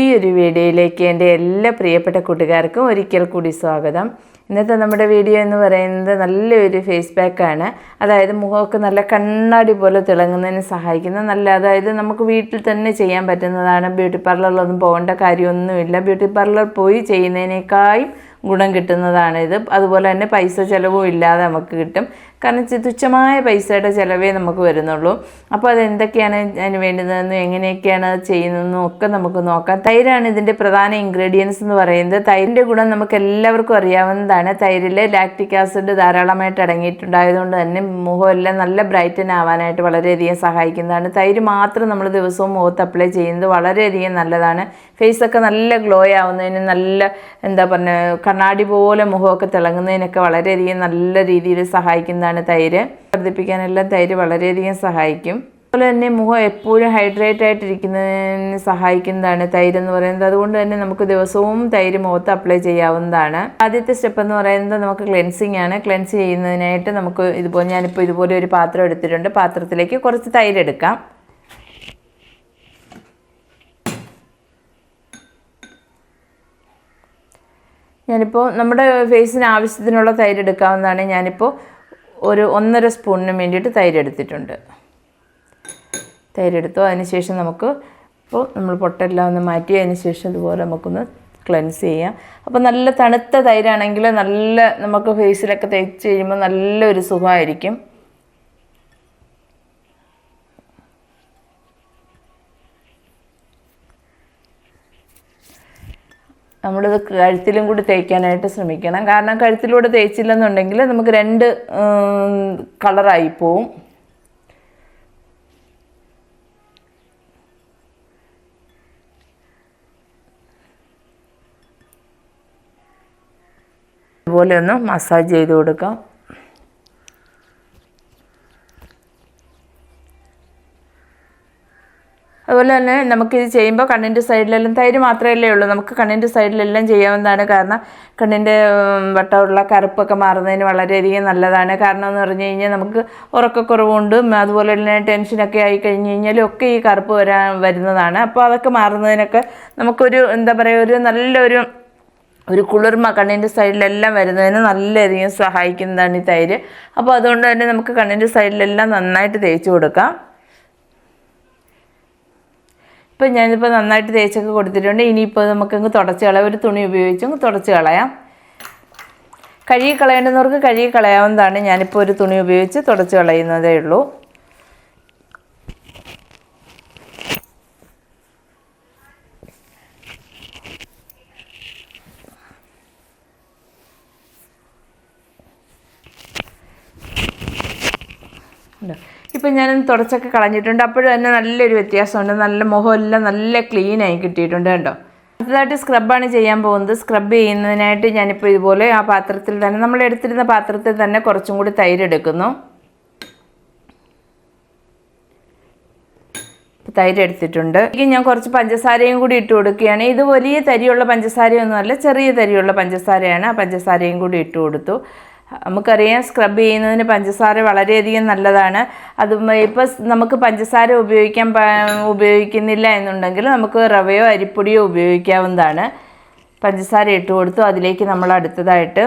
ഈ ഒരു വീഡിയോയിലേക്ക് എന്റെ എല്ലാ പ്രിയപ്പെട്ട കൂട്ടുകാർക്കും ഒരിക്കൽ കൂടി സ്വാഗതം. ഇന്നത്തെ നമ്മുടെ വീഡിയോ എന്ന് പറയുന്നത് നല്ലൊരു ഫേസ് പാക്കാണ് അതായത് മുഖമൊക്കെ നല്ല കണ്ണാടി പോലെ തിളങ്ങുന്നതിന് സഹായിക്കുന്ന നല്ല അതായത് നമുക്ക് വീട്ടിൽ തന്നെ ചെയ്യാൻ പറ്റുന്നതാണ്. ബ്യൂട്ടി പാർലറിലൊന്നും പോകേണ്ട കാര്യമൊന്നുമില്ല. ബ്യൂട്ടി പാർലർ പോയി ചെയ്യുന്നതിനേക്കാളും ഗുണം കിട്ടുന്നതാണിത് അതുപോലെ തന്നെ പൈസ ചിലവും ഇല്ലാതെ നമുക്ക് കിട്ടും. കാരണം തുച്ഛമായ പൈസയുടെ ചിലവേ നമുക്ക് വരുന്നുള്ളൂ. അപ്പോൾ അത് എന്തൊക്കെയാണ് അതിന് വേണ്ടുന്നതെന്നും എങ്ങനെയൊക്കെയാണ് അത് ചെയ്യുന്നതെന്നും ഒക്കെ നമുക്ക് നോക്കാം. തൈരാണ് ഇതിന്റെ പ്രധാന ഇൻഗ്രീഡിയൻസ് എന്ന് പറയുന്നത്. തൈരിന്റെ ഗുണം നമുക്ക് എല്ലാവർക്കും അറിയാവുന്നതാണ്. തൈരിൽ ലാക്റ്റിക് ആസിഡ് ധാരാളമായിട്ട് അടങ്ങിയിട്ടുണ്ടായതുകൊണ്ട് തന്നെ മുഖമെല്ലാം നല്ല ബ്രൈറ്റൻ ആവാനായിട്ട് വളരെയധികം സഹായിക്കുന്നതാണ്. തൈര് മാത്രം നമ്മൾ ദിവസവും മുഖത്ത് അപ്ലൈ ചെയ്യുന്നത് വളരെയധികം നല്ലതാണ്. ഫേസൊക്കെ നല്ല ഗ്ലോ ആവുന്നതിന് നല്ല എന്താ പറയുക കണ്ണാടി പോലെ മുഖമൊക്കെ തിളങ്ങുന്നതിനൊക്കെ വളരെയധികം നല്ല രീതിയിൽ സഹായിക്കുന്നതാണ്. തൈര്? വർദ്ധിപ്പിക്കാനെല്ലാം തൈര് വളരെയധികം സഹായിക്കും. അതുപോലെ തന്നെ മുഖം എപ്പോഴും ഹൈഡ്രേറ്റ് ആയിട്ടിരിക്കുന്നതിന് സഹായിക്കുന്നതാണ് തൈര് എന്ന് പറയുന്നത്. അതുകൊണ്ട് തന്നെ നമുക്ക് ദിവസവും തൈര് മുഖത്ത് അപ്ലൈ ചെയ്യാവുന്നതാണ്. ആദ്യത്തെ സ്റ്റെപ്പ് എന്ന് പറയുന്നത് നമുക്ക് ക്ലെൻസിങ് ആണ്. ക്ലെൻസ് ചെയ്യുന്നതിനായിട്ട് നമുക്ക് ഇതുപോലെ ഞാനിപ്പോൾ ഇതുപോലെ ഒരു പാത്രം എടുത്തിട്ടുണ്ട്. പാത്രത്തിലേക്ക് കുറച്ച് തൈര് എടുക്കാം. ഞാനിപ്പോൾ നമ്മുടെ ഫേസിന് ആവശ്യത്തിനുള്ള തൈര് എടുക്കാവുന്നതാണ്. ഞാനിപ്പോൾ ഒരു ഒന്നര സ്പൂണിന് വേണ്ടിയിട്ട് തൈര് എടുത്തിട്ടുണ്ട് തൈര് അതിനുശേഷം നമുക്ക് ഇപ്പോൾ നമ്മൾ പൊട്ടെല്ലാം ഒന്ന് മാറ്റി അതിന് ശേഷം ഇതുപോലെ നമുക്കൊന്ന് ക്ലെൻസ് ചെയ്യാം. അപ്പോൾ നല്ല തണുത്ത തൈരാണെങ്കിൽ നല്ല നമുക്ക് ഫേസിലൊക്കെ തേച്ച് കഴിയുമ്പോൾ നല്ലൊരു സുഖമായിരിക്കും. നമ്മളിത് കഴുത്തിലും കൂടി തേക്കാനായിട്ട് ശ്രമിക്കണം. കാരണം കഴുത്തിലൂടെ തേച്ചില്ലെന്നുണ്ടെങ്കിൽ നമുക്ക് രണ്ട് കളറായി പോവും. അതുപോലെ ഒന്ന് മസാജ് ചെയ്ത് കൊടുക്കാം. അതുപോലെ തന്നെ നമുക്ക് ഇത് ചെയ്യുമ്പോൾ കണ്ണിന്റെ സൈഡിലെല്ലാം തൈര് മാത്രമല്ലേ ഉള്ളൂ. നമുക്ക് കണ്ണിന്റെ സൈഡിലെല്ലാം ചെയ്യാവുന്നതാണ് കാരണം കണ്ണിന്റെ വട്ടമുള്ള കറുപ്പൊക്കെ മാറുന്നതിന് വളരെയധികം നല്ലതാണ്. കാരണം എന്ന് പറഞ്ഞു കഴിഞ്ഞാൽ നമുക്ക് ഉറക്കക്കുറവുണ്ടും അതുപോലെ തന്നെ ടെൻഷനൊക്കെ ആയി കഴിഞ്ഞ് കഴിഞ്ഞാലും ഒക്കെ ഈ കറുപ്പ് വരാൻ വരുന്നതാണ്. അപ്പോൾ അതൊക്കെ മാറുന്നതിനൊക്കെ നമുക്കൊരു എന്താ പറയുക ഒരു നല്ലൊരു ഒരു കുളിർമ കണ്ണിന്റെ സൈഡിലെല്ലാം വരുന്നതിന് നല്ലധികം സഹായിക്കുന്നതാണ് ഈ തൈര്. അപ്പോൾ അതുകൊണ്ട് തന്നെ നമുക്ക് കണ്ണിന്റെ സൈഡിലെല്ലാം നന്നായിട്ട് തേച്ച് കൊടുക്കാം. ഇപ്പം ഞാനിപ്പോൾ നന്നായിട്ട് തേച്ചൊക്കെ കൊടുത്തിട്ടുണ്ട്. ഇനിയിപ്പോൾ നമുക്കങ്ങ് തുടച്ച് കളയാം. ഒരു തുണി ഉപയോഗിച്ച് അങ്ങ് തുടച്ച് കളയാം. കഴുകി കളയേണ്ടുന്നവർക്ക് കഴുകി കളയാവുന്നതാണ് ഞാനിപ്പോൾ ഒരു തുണി ഉപയോഗിച്ച് തുടച്ച് കളയുന്നതേ ഉള്ളൂ ഉണ്ട് ഇപ്പം ഞാൻ തുടച്ചൊക്കെ കളഞ്ഞിട്ടുണ്ട്. അപ്പോഴും തന്നെ നല്ലൊരു വ്യത്യാസമുണ്ട്. നല്ല മുഖമെല്ലാം നല്ല ക്ലീനായി കിട്ടിയിട്ടുണ്ട് കേട്ടോ അടുത്തതായിട്ട് സ്ക്രബാണ് ചെയ്യാൻ പോകുന്നത്. സ്ക്രബ് ചെയ്യുന്നതിനായിട്ട് ഞാനിപ്പോൾ ഇതുപോലെ ആ പാത്രത്തിൽ തന്നെ നമ്മൾ എടുത്തിരുന്ന പാത്രത്തിൽ തന്നെ കുറച്ചും കൂടി തൈര് എടുക്കുന്നു. തൈര് എടുത്തിട്ടുണ്ട്. ഞാൻ കുറച്ച് പഞ്ചസാരയും കൂടി ഇട്ട് കൊടുക്കുകയാണ്. ഇത് വലിയ തരിയുള്ള പഞ്ചസാരയൊന്നുമല്ല ചെറിയ തരിയുള്ള പഞ്ചസാരയാണ്. ആ പഞ്ചസാരയും കൂടി ഇട്ട് കൊടുത്തു. നമുക്കറിയാം സ്ക്രബ് ചെയ്യുന്നതിന് പഞ്ചസാര വളരെയധികം നല്ലതാണ്. അത് ഇപ്പോൾ നമുക്ക് പഞ്ചസാര ഉപയോഗിക്കാൻ ഉപയോഗിക്കുന്നില്ല എന്നുണ്ടെങ്കിൽ നമുക്ക് റവയോ അരിപ്പൊടിയോ ഉപയോഗിക്കാവുന്നതാണ്. പഞ്ചസാര ഇട്ട് കൊടുത്തു അതിലേക്ക് നമ്മൾ അടുത്തതായിട്ട്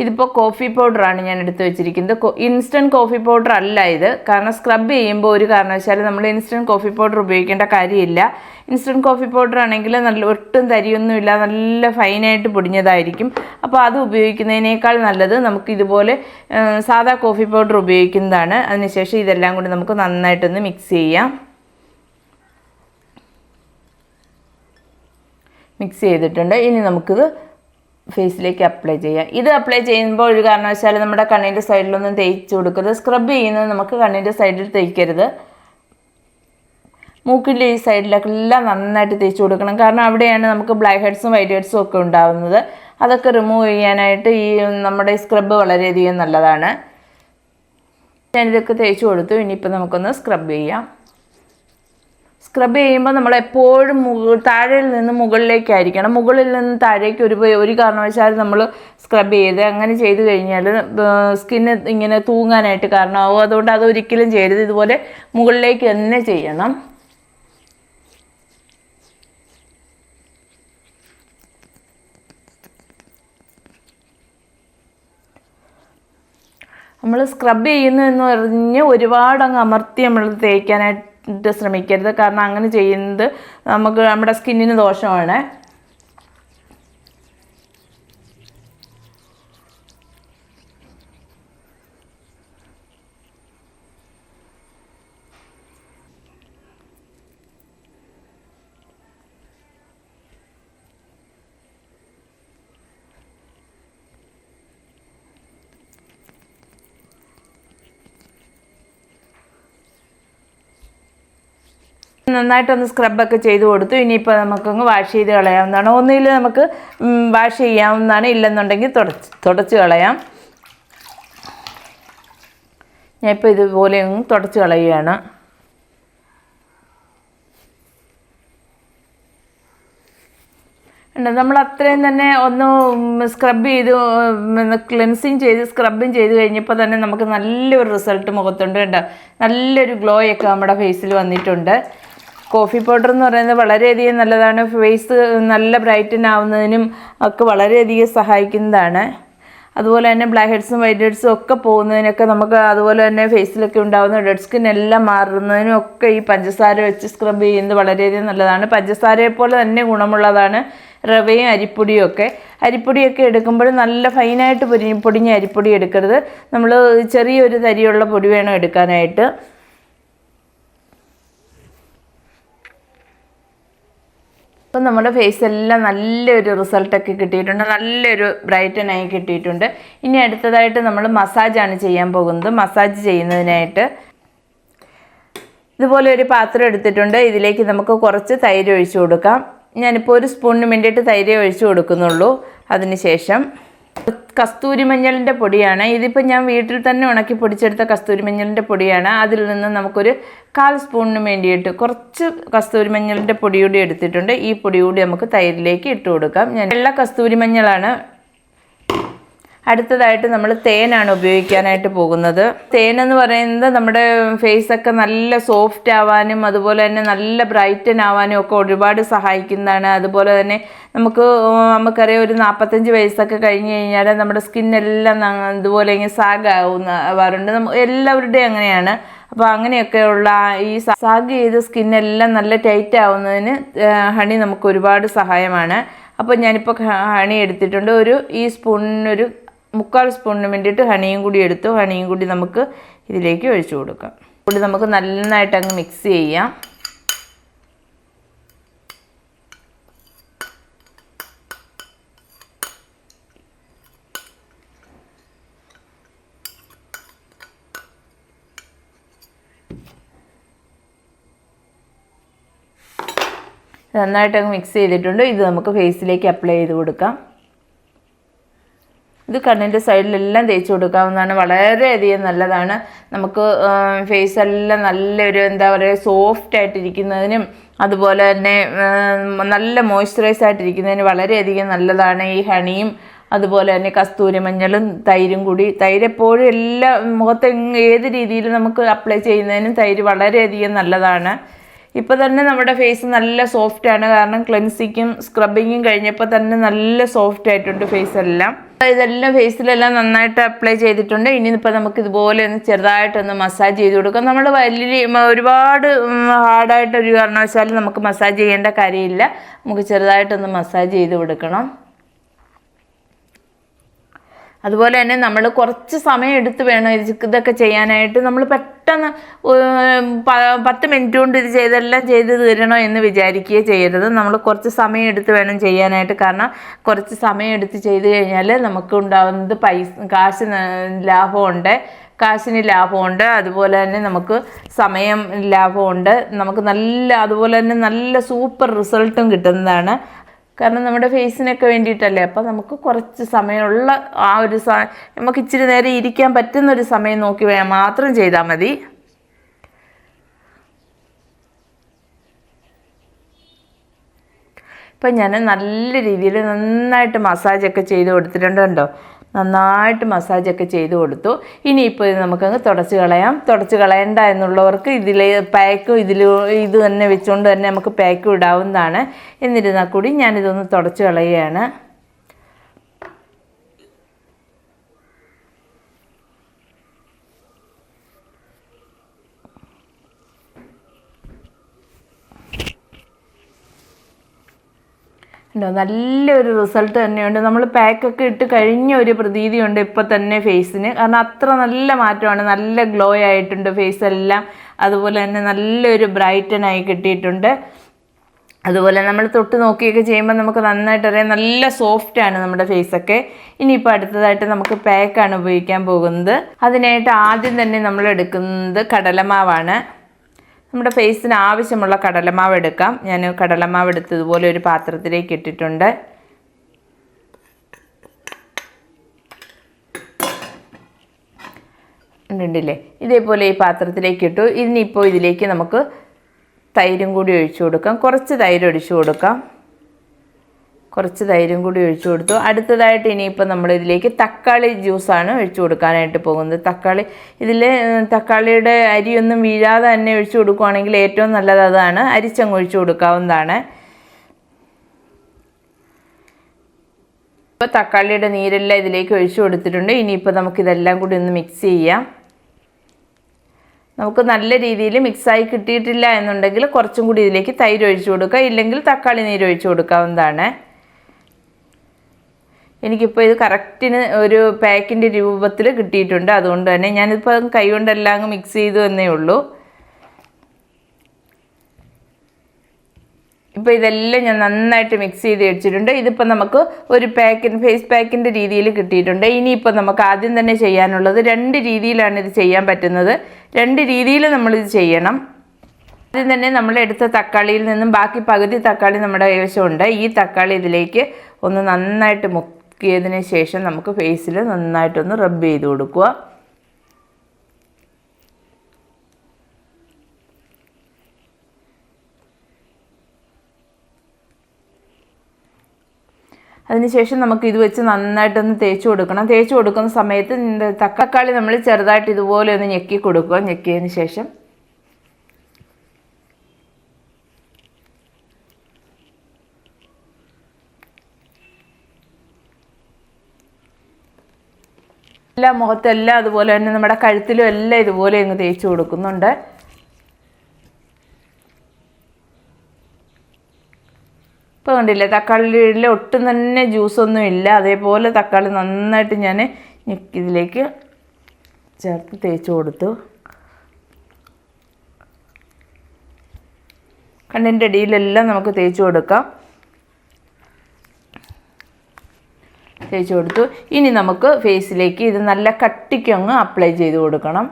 ഇതിപ്പോൾ കോഫി പൗഡറാണ് ഞാൻ എടുത്തു വെച്ചിരിക്കുന്നത്. ഇൻസ്റ്റന്റ് കോഫി പൗഡർ അല്ല ഇത്. കാരണം സ്ക്രബ് ചെയ്യുമ്പോൾ ഒരു കാരണവശാലും നമ്മൾ ഇൻസ്റ്റന്റ് കോഫി പൗഡർ ഉപയോഗിക്കേണ്ട കാര്യമില്ല. ഇൻസ്റ്റന്റ് കോഫി പൗഡർ ആണെങ്കിൽ നല്ല ഒട്ടും തരിയൊന്നുമില്ല നല്ല ഫൈനായിട്ട് പൊടിഞ്ഞതായിരിക്കും. അപ്പോൾ അത് ഉപയോഗിക്കുന്നതിനേക്കാൾ നല്ലത് നമുക്ക് ഇതുപോലെ സാധാ കോഫി പൗഡർ ഉപയോഗിക്കുന്നതാണ്. അതിനുശേഷം ഇതെല്ലാം കൂടി നമുക്ക് നന്നായിട്ടൊന്ന് മിക്സ് ചെയ്യാം. മിക്സ് ചെയ്തിട്ടുണ്ട്. ഇനി നമുക്കിത് ഫേസിലേക്ക് അപ്ലൈ ചെയ്യാം. ഇത് അപ്ലൈ ചെയ്യുമ്പോൾ ഒരു കാരണവശാലും നമ്മുടെ കണ്ണിന്റെ സൈഡിലൊന്നും തേച്ച് കൊടുക്കരുത്. സ്ക്രബ് ചെയ്യുന്നത് നമുക്ക് കണ്ണിന്റെ സൈഡിൽ തേക്കരുത്. മൂക്കിന്റെ ഈ സൈഡിലൊക്കെ എല്ലാം നന്നായിട്ട് തേച്ച് കൊടുക്കണം. കാരണം അവിടെയാണ് നമുക്ക് ബ്ലാക്ക് ഹെഡ്സും വൈറ്റ് ഹെഡ്സും ഒക്കെ ഉണ്ടാകുന്നത് അതൊക്കെ റിമൂവ് ചെയ്യാനായിട്ട് ഈ നമ്മുടെ സ്ക്രബ് വളരെയധികം നല്ലതാണ്. ഞാനിതൊക്കെ തേച്ച് കൊടുത്തു. ഇനിയിപ്പോൾ നമുക്കൊന്ന് സ്ക്രബ് ചെയ്യാം. സ്ക്രബ് ചെയ്യുമ്പോൾ നമ്മൾ എപ്പോഴും താഴെയിൽ നിന്ന് മുകളിലേക്കായിരിക്കണം. മുകളിൽ നിന്ന് താഴേക്ക് ഒരു ഒരു കാരണവശാലും നമ്മൾ സ്ക്രബ് ചെയ്ത് അങ്ങനെ ചെയ്ത് കഴിഞ്ഞാൽ സ്കിന്ന് ഇങ്ങനെ തൂങ്ങാനായിട്ട് കാരണമാവും. അതുകൊണ്ട് അത് ഒരിക്കലും ചെയ്യരുത്. ഇതുപോലെ മുകളിലേക്ക് തന്നെ ചെയ്യണം. നമ്മൾ സ്ക്രബ് ചെയ്യുന്നു എന്ന് പറഞ്ഞ് ഒരുപാടങ്ങ് അമർത്തി നമ്മൾ തേക്കാനായിട്ട് ശ്രമിക്കരുത്. കാരണം അങ്ങനെ ചെയ്യുന്നത് നമുക്ക് നമ്മുടെ സ്കിന്നിന് ദോഷമാണ്. നന്നായിട്ടൊന്ന് സ്ക്രബൊക്കെ ചെയ്ത് കൊടുത്തു. ഇനിയിപ്പോൾ നമുക്കങ്ങ് വാഷ് ചെയ്ത് കളയാവുന്നതാണ്. ഒന്നുകിൽ നമുക്ക് വാഷ് ചെയ്യാവുന്നതാണ്. ഇല്ലെന്നുണ്ടെങ്കിൽ തുടച്ച് തുടച്ച് കളയാം. ഞാനിപ്പോൾ ഇതുപോലെ അങ്ങ് തുടച്ച് കളയുകയാണ്. നമ്മൾ അത്രയും തന്നെ ഒന്ന് സ്ക്രബ് ചെയ്ത് ക്ലെൻസിങ് ചെയ്ത് സ്ക്രബും ചെയ്ത് കഴിഞ്ഞപ്പോൾ തന്നെ നമുക്ക് നല്ലൊരു റിസൾട്ട് മുഖത്തുണ്ട് കേട്ടോ നല്ലൊരു ഗ്ലോ ഒക്കെ നമ്മുടെ ഫേസിൽ വന്നിട്ടുണ്ട്. കോഫി പൗഡർ എന്ന് പറയുന്നത് വളരെയധികം നല്ലതാണ്. ഫേസ് നല്ല ബ്രൈറ്റൻ ആവുന്നതിനും ഒക്കെ വളരെയധികം സഹായിക്കുന്നതാണ്. അതുപോലെ തന്നെ ബ്ലാക്ക് ഹെഡ്സും വൈറ്റ് ഹെഡ്സും ഒക്കെ പോകുന്നതിനൊക്കെ നമുക്ക് അതുപോലെ തന്നെ ഫേസിലൊക്കെ ഉണ്ടാകുന്ന ഡെഡ് സ്കിൻ എല്ലാം മാറുന്നതിനും ഒക്കെ ഈ പഞ്ചസാര വെച്ച് സ്ക്രബ് ചെയ്യുന്നത് വളരെയധികം നല്ലതാണ്. പഞ്ചസാരയെ പോലെ തന്നെ ഗുണമുള്ളതാണ് റവയും അരിപ്പൊടിയും ഒക്കെ. അരിപ്പൊടിയൊക്കെ എടുക്കുമ്പോൾ നല്ല ഫൈനായിട്ട് പൊരി പൊടിഞ്ഞ അരിപ്പൊടി എടുക്കരുത്. നമ്മൾ ചെറിയൊരു തരിയുള്ള പൊടി വേണം എടുക്കാനായിട്ട്. അപ്പം നമ്മുടെ ഫേസ് എല്ലാം നല്ലൊരു റിസൾട്ടൊക്കെ കിട്ടിയിട്ടുണ്ട്. നല്ലൊരു ബ്രൈറ്റനായി കിട്ടിയിട്ടുണ്ട്. ഇനി അടുത്തതായിട്ട് നമ്മൾ മസാജാണ് ചെയ്യാൻ പോകുന്നത്. മസാജ് ചെയ്യുന്നതിനായിട്ട് ഇതുപോലെ ഒരു പാത്രം എടുത്തിട്ടുണ്ട്. ഇതിലേക്ക് നമുക്ക് കുറച്ച് തൈര് ഒഴിച്ചു കൊടുക്കാം. ഞാനിപ്പോൾ ഒരു സ്പൂണിന് വേണ്ടിയിട്ട് തൈര് ഒഴിച്ചു കൊടുക്കുന്നുള്ളൂ. അതിനുശേഷം കസ്തൂരി മഞ്ഞളിന്റെ പൊടിയാണ്. ഇതിപ്പോൾ ഞാൻ വീട്ടിൽ തന്നെ ഉണക്കി പൊടിച്ചെടുത്ത കസ്തൂരി മഞ്ഞളിന്റെ പൊടിയാണ്. അതിൽ നിന്ന് നമുക്കൊരു കാൽ സ്പൂണിന് വേണ്ടിയിട്ട് കുറച്ച് കസ്തൂരി മഞ്ഞളിന്റെ പൊടി കൂടി എടുത്തിട്ടുണ്ട്. ഈ പൊടി കൂടി നമുക്ക് തൈരിലേക്ക് ഇട്ട് കൊടുക്കാം. ഞാൻ വെള്ള കസ്തൂരി മഞ്ഞളാണ് അടുത്തതായിട്ട് നമ്മൾ തേനാണ് ഉപയോഗിക്കാനായിട്ട് പോകുന്നത്. തേനെന്ന് പറയുന്നത് നമ്മുടെ ഫേസൊക്കെ നല്ല സോഫ്റ്റ് ആവാനും അതുപോലെ തന്നെ നല്ല ബ്രൈറ്റൻ ആവാനും ഒക്കെ ഒരുപാട് സഹായിക്കുന്നതാണ്. അതുപോലെ തന്നെ നമുക്ക് നമുക്കറിയാം ഒരു നാൽപ്പത്തഞ്ച് വയസ്സൊക്കെ കഴിഞ്ഞ് കഴിഞ്ഞാൽ നമ്മുടെ സ്കിന്നെല്ലാം ഇതുപോലെ ഇങ്ങനെ സാഗാവുന്ന ആവാറുണ്ട്. എല്ലാവരുടെയും അങ്ങനെയാണ്. അപ്പോൾ അങ്ങനെയൊക്കെയുള്ള ഈ സാഗ് ചെയ്ത സ്കിന്നെല്ലാം നല്ല ടൈറ്റ് ആവുന്നതിന് ഹണി നമുക്ക് ഒരുപാട് സഹായമാണ്. അപ്പോൾ ഞാനിപ്പോൾ ഹണി എടുത്തിട്ടുണ്ട്. ഒരു ഈ സ്പൂണിനൊരു മുക്കാൽ സ്പൂണിന് വേണ്ടിയിട്ട് ഹണിയും കൂടി എടുത്തു ഹണിയും കൂടി നമുക്ക് ഇതിലേക്ക് ഒഴിച്ചു കൊടുക്കാം. കൂടി നമുക്ക് നന്നായിട്ട് അങ്ങ് മിക്സ് ചെയ്യാം. നന്നായിട്ട് അങ്ങ് മിക്സ് ചെയ്തിട്ടുണ്ട്. ഇത് നമുക്ക് ഫേസിലേക്ക് അപ്ലൈ ചെയ്ത് കൊടുക്കാം. ഇത് കണ്ണിന്റെ സൈഡിലെല്ലാം തേച്ച് കൊടുക്കാവുന്നതാണ്. വളരെയധികം നല്ലതാണ്. നമുക്ക് ഫേസ് എല്ലാം നല്ലൊരു എന്താ പറയുക സോഫ്റ്റ് ആയിട്ടിരിക്കുന്നതിനും അതുപോലെ തന്നെ നല്ല മോയ്സ്ചറൈസ് ആയിട്ടിരിക്കുന്നതിന് വളരെയധികം നല്ലതാണ് ഈ ഹണിയും. അതുപോലെ തന്നെ കസ്തൂരി മഞ്ഞളും തൈരും കൂടി. തൈര് എപ്പോഴും എല്ലാ മുഖത്ത് ഏത് രീതിയിൽ നമുക്ക് അപ്ലൈ ചെയ്യുന്നതിനും തൈര് വളരെയധികം നല്ലതാണ്. ഇപ്പോൾ തന്നെ നമ്മുടെ ഫേസ് നല്ല സോഫ്റ്റ് ആണ്. കാരണം ക്ലെൻസിങ്ങും സ്ക്രബിങ്ങും കഴിഞ്ഞപ്പോൾ തന്നെ നല്ല സോഫ്റ്റ് ആയിട്ടുണ്ട് ഫേസ് എല്ലാം. ഇതെല്ലാം ഫേസിലെല്ലാം നന്നായിട്ട് അപ്ലൈ ചെയ്തിട്ടുണ്ട്. ഇനി ഇപ്പോൾ നമുക്ക് ഇതുപോലെ ഒന്ന് ചെറുതായിട്ടൊന്ന് മസാജ് ചെയ്ത് കൊടുക്കാം. നമ്മൾ വലിയ ഒരുപാട് ഹാർഡായിട്ട് ഒരു കാരണവശാലും നമുക്ക് മസാജ് ചെയ്യേണ്ട കാര്യമില്ല. നമുക്ക് ചെറുതായിട്ടൊന്ന് മസാജ് ചെയ്ത് കൊടുക്കണം. അതുപോലെ തന്നെ നമ്മൾ കുറച്ച് സമയം എടുത്ത് വേണം ഇതൊക്കെ ചെയ്യാനായിട്ട്. നമ്മൾ പെട്ടെന്ന് പത്ത് മിനിറ്റ് കൊണ്ട് ഇത് ചെയ്തെല്ലാം ചെയ്ത് തീരണോ എന്ന് വിചാരിക്കുകയേ ചെയ്യരുത്. നമ്മൾ കുറച്ച് സമയം എടുത്ത് വേണം ചെയ്യാനായിട്ട്. കാരണം കുറച്ച് സമയം എടുത്ത് ചെയ്ത് കഴിഞ്ഞാൽ നമുക്ക് ഉണ്ടാകുന്നത് പൈസ കാശ് ലാഭമുണ്ട്. കാശിന് ലാഭമുണ്ട്. അതുപോലെ തന്നെ നമുക്ക് സമയം ലാഭമുണ്ട്. നമുക്ക് നല്ല അതുപോലെ തന്നെ നല്ല സൂപ്പർ റിസൾട്ടും കിട്ടുന്നതാണ്. കാരണം നമ്മുടെ ഫേസിനൊക്കെ വേണ്ടിയിട്ടല്ലേ? അപ്പോൾ നമുക്ക് കുറച്ച് സമയമുള്ള ആ ഒരു സ നമുക്ക് ഇച്ചിരി നേരം ഇരിക്കാൻ പറ്റുന്ന ഒരു സമയം നോക്കി മാത്രം ചെയ്താൽ മതി. ഇപ്പം ഞാൻ നല്ല രീതിയിൽ നന്നായിട്ട് മസാജൊക്കെ ചെയ്ത് കൊടുത്തിട്ടുണ്ട് നന്നായിട്ട് മസാജൊക്കെ ചെയ്ത് കൊടുത്തു. ഇനിയിപ്പോൾ ഇത് നമുക്കങ്ങ് തുടച്ച് കളയാം. തുടച്ച് കളയണ്ട എന്നുള്ളവർക്ക് ഇതിൽ പാക്കും ഇതിൽ ഇത് തന്നെ വെച്ചുകൊണ്ട് തന്നെ നമുക്ക് പാക്കും ഇടാവുന്നതാണ്. എന്നിരുന്നാൽ കൂടി ഞാനിതൊന്ന് തുടച്ച് കളയുകയാണ്. ഉണ്ടോ? നല്ലൊരു റിസൾട്ട് തന്നെയുണ്ട്. നമ്മൾ പാക്കൊക്കെ ഇട്ട് കഴിഞ്ഞ ഒരു പ്രതീതിയുണ്ട് ഇപ്പം തന്നെ ഫേസിന് കാരണം അത്ര നല്ല മാറ്റമാണ്. നല്ല ഗ്ലോ ആയിട്ടുണ്ട് ഫേസ് എല്ലാം. അതുപോലെ തന്നെ നല്ലൊരു ബ്രൈറ്റനായി കിട്ടിയിട്ടുണ്ട്. അതുപോലെ നമ്മൾ തൊട്ട് നോക്കിയൊക്കെ ചെയ്യുമ്പോൾ നമുക്ക് നന്നായിട്ട് അറിയാം. നല്ല സോഫ്റ്റാണ് നമ്മുടെ ഫേസൊക്കെ ഇനിയിപ്പോൾ അടുത്തതായിട്ട് നമുക്ക് പാക്കാണ് ഉപയോഗിക്കാൻ പോകുന്നത്. അതിനായിട്ട് ആദ്യം തന്നെ നമ്മൾ എടുക്കുന്നത് കടലമാവാണ്. നമ്മുടെ ഫേസിന് ആവശ്യമുള്ള കടലമാവ് എടുക്കാം. ഞാൻ കടലമാവ് എടുത്തതുപോലെ ഒരു പാത്രത്തിലേക്ക് ഇട്ടിട്ടുണ്ട്. ഉണ്ടല്ലേ ഇതേപോലെ ഈ പാത്രത്തിലേക്ക് ഇട്ടു. ഇനിയിപ്പോൾ ഇതിലേക്ക് നമുക്ക് തൈരും കൂടി ഒഴിച്ചു കൊടുക്കാം. കുറച്ച് തൈര് ഒഴിച്ചു കൊടുക്കാം. കുറച്ച് തൈരും കൂടി ഒഴിച്ചു കൊടുത്തു. അടുത്തതായിട്ട് ഇനിയിപ്പോൾ നമ്മളിതിലേക്ക് തക്കാളി ജ്യൂസാണ് ഒഴിച്ചു കൊടുക്കാനായിട്ട് പോകുന്നത്. തക്കാളി ഇതിൽ തക്കാളിയുടെ അരിയൊന്നും വീഴാതെ തന്നെ ഒഴിച്ചു കൊടുക്കുകയാണെങ്കിൽ ഏറ്റവും നല്ലത് അതാണ്. അരിച്ചങ്ങ് ഒഴിച്ചു കൊടുക്കാവുന്നതാണ്. ഇപ്പോൾ തക്കാളിയുടെ നീരെല്ലാം ഇതിലേക്ക് ഒഴിച്ചു കൊടുത്തിട്ടുണ്ട്. ഇനിയിപ്പോൾ നമുക്കിതെല്ലാം കൂടി ഒന്ന് മിക്സ് ചെയ്യാം. നമുക്ക് നല്ല രീതിയിൽ മിക്സായി കിട്ടിയിട്ടില്ല എന്നുണ്ടെങ്കിൽ കുറച്ചും കൂടി ഇതിലേക്ക് തൈര് ഒഴിച്ചു കൊടുക്കുക. ഇല്ലെങ്കിൽ തക്കാളി നീര് ഒഴിച്ചു കൊടുക്കാവുന്നതാണ്. എനിക്കിപ്പോൾ ഇത് കറക്റ്റിന് ഒരു പാക്കിന്റെ രൂപത്തിൽ കിട്ടിയിട്ടുണ്ട്. അതുകൊണ്ട് തന്നെ ഞാനിപ്പോൾ കൈ കൊണ്ടെല്ലാം അങ്ങ് മിക്സ് ചെയ്തു എന്നേ ഉള്ളൂ. ഇപ്പോൾ ഇതെല്ലാം ഞാൻ നന്നായിട്ട് മിക്സ് ചെയ്ത് വെച്ചിട്ടുണ്ട്. ഇതിപ്പോൾ നമുക്ക് ഒരു പാക്കിൻ ഫേസ് പാക്കിന്റെ രീതിയിൽ കിട്ടിയിട്ടുണ്ട്. ഇനിയിപ്പോൾ നമുക്ക് ആദ്യം തന്നെ ചെയ്യാനുള്ളത് രണ്ട് രീതിയിലാണ് ഇത് ചെയ്യാൻ പറ്റുന്നത്. രണ്ട് രീതിയിൽ നമ്മളിത് ചെയ്യണം. ആദ്യം തന്നെ നമ്മൾ എടുത്ത തക്കാളിയിൽ നിന്നും ബാക്കി പകുതി തക്കാളി നമ്മുടെ കൈവശമുണ്ട് ഈ തക്കാളി ഇതിലേക്ക് ഒന്ന് നന്നായിട്ട് മുക്കിയതിന് ശേഷം നമുക്ക് ഫേസിൽ നന്നായിട്ടൊന്ന് റബ്ബ് ചെയ്ത് കൊടുക്കുക. അതിനുശേഷം നമുക്ക് ഇത് വെച്ച് നന്നായിട്ടൊന്ന് തേച്ച് കൊടുക്കണം. തേച്ച് കൊടുക്കുന്ന സമയത്ത് തക്കാളി നമ്മൾ ചെറുതായിട്ട് ഇതുപോലെ ഒന്ന് ഞെക്കി കൊടുക്കുക. ഞെക്കിയതിന് ശേഷം എല്ലാ മുഖത്തെല്ലാം അതുപോലെ തന്നെ നമ്മുടെ കഴുത്തിലും എല്ലാം ഇതുപോലെ അങ്ങ് തേച്ച് കൊടുക്കുന്നുണ്ട്. ഇപ്പോൾ കണ്ടില്ലേ തക്കാളിയിൽ ഒട്ടും തന്നെ ജ്യൂസൊന്നും ഇല്ല. അതേപോലെ തക്കാളി നന്നായിട്ട് ഞാൻ ഇതിലേക്ക് ചേർത്ത് തേച്ച് കൊടുത്തു. കണ്ണിന്റെ അടിയിലെല്ലാം നമുക്ക് തേച്ച് കൊടുക്കാം. തേച്ച് കൊടുത്തു. ഇനി നമുക്ക് ഫേസിലേക്ക് ഇത് നല്ല കട്ടിക്കങ്ങ് അപ്ലൈ ചെയ്ത് കൊടുക്കണം.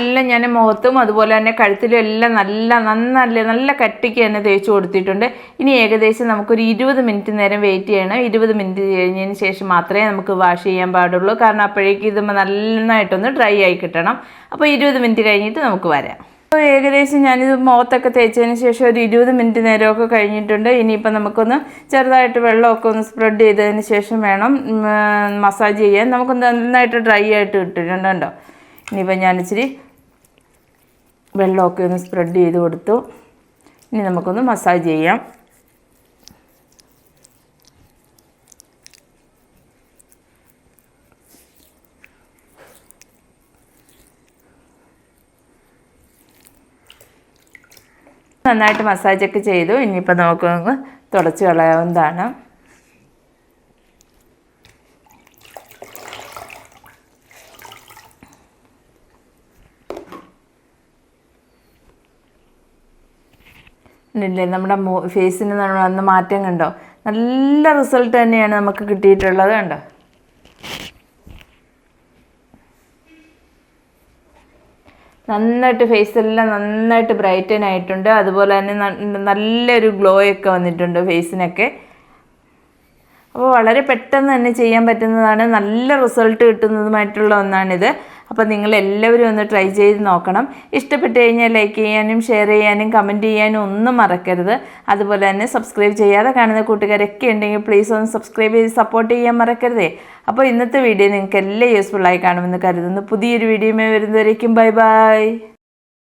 എല്ലാം ഞാൻ മുഖത്തും അതുപോലെ തന്നെ കഴുത്തിലും എല്ലാം നല്ല നന്നല്ല നല്ല കട്ടിക്ക് തന്നെ തേച്ച് കൊടുത്തിട്ടുണ്ട്. ഇനി ഏകദേശം നമുക്കൊരു ഇരുപത് മിനിറ്റ് നേരം വെയിറ്റ് ചെയ്യണം. ഇരുപത് മിനിറ്റ് കഴിഞ്ഞതിന് ശേഷം മാത്രമേ നമുക്ക് വാഷ് ചെയ്യാൻ പാടുള്ളൂ. കാരണം അപ്പോഴേക്കും ഇത് നന്നായിട്ടൊന്ന് ഡ്രൈ ആയി കിട്ടണം. അപ്പോൾ ഇരുപത് മിനിറ്റ് കഴിഞ്ഞിട്ട് നമുക്ക് വരാം. അപ്പോൾ ഏകദേശം ഞാനിത് മുഖത്തൊക്കെ തേച്ചതിന് ശേഷം ഒരു ഇരുപത് മിനിറ്റ് നേരമൊക്കെ കഴിഞ്ഞിട്ടുണ്ട്. ഇനിയിപ്പോൾ നമുക്കൊന്ന് ചെറുതായിട്ട് വെള്ളമൊക്കെ ഒന്ന് സ്പ്രെഡ് ചെയ്തതിന് ശേഷം വേണം മസാജ് ചെയ്യാൻ. നമുക്ക് നന്നായിട്ട് ഡ്രൈ ആയിട്ട് കിട്ടിയിട്ടുണ്ടോ കേട്ടോ. ഇനിയിപ്പോൾ ഞാനിച്ചിരി വെള്ളമൊക്കെ ഒന്ന് സ്പ്രെഡ് ചെയ്ത് കൊടുത്തു. ഇനി നമുക്കൊന്ന് മസാജ് ചെയ്യാം. നന്നായിട്ട് മസാജൊക്കെ ചെയ്തു. ഇനിയിപ്പോൾ നമുക്ക് തുടച്ച് കളയാവുന്നതാണ്. ഇല്ലേ നമ്മുടെ ഫേസിന് വന്ന മാറ്റം കണ്ടോ? നല്ല റിസൾട്ട് തന്നെയാണ് നമുക്ക് കിട്ടിയിട്ടുള്ളത് കണ്ടോ? നന്നായിട്ട് ഫേസ് എല്ലാം നന്നായിട്ട് ബ്രൈറ്റൻ ആയിട്ടുണ്ട്. അതുപോലെ തന്നെ നല്ലൊരു ഗ്ലോ ഒക്കെ വന്നിട്ടുണ്ട് ഫേസിനൊക്കെ. അപ്പോൾ വളരെ പെട്ടെന്ന് തന്നെ ചെയ്യാൻ പറ്റുന്നതാണ്. നല്ല റിസൾട്ട് കിട്ടുന്നതുമായിട്ടുള്ള ഒന്നാണിത്. അപ്പോൾ നിങ്ങൾ എല്ലാവരും ഒന്ന് ട്രൈ ചെയ്ത് നോക്കണം. ഇഷ്ടപ്പെട്ട് കഴിഞ്ഞാൽ ലൈക്ക് ചെയ്യാനും ഷെയർ ചെയ്യാനും കമന്റ് ചെയ്യാനും ഒന്നും മറക്കരുത്. അതുപോലെ തന്നെ സബ്സ്ക്രൈബ് ചെയ്യാതെ കാണുന്ന കൂട്ടുകാരൊക്കെ ഉണ്ടെങ്കിൽ പ്ലീസ് ഒന്ന് സബ്സ്ക്രൈബ് ചെയ്ത് സപ്പോർട്ട് ചെയ്യാൻ മറക്കരുതേ. അപ്പോൾ ഇന്നത്തെ വീഡിയോ നിങ്ങൾക്ക് എല്ലാം യൂസ്ഫുള്ളായി കാണുമെന്ന് കരുതുന്നു. പുതിയൊരു വീഡിയോയുമായി വരുന്നവരേക്കും ബൈ ബൈ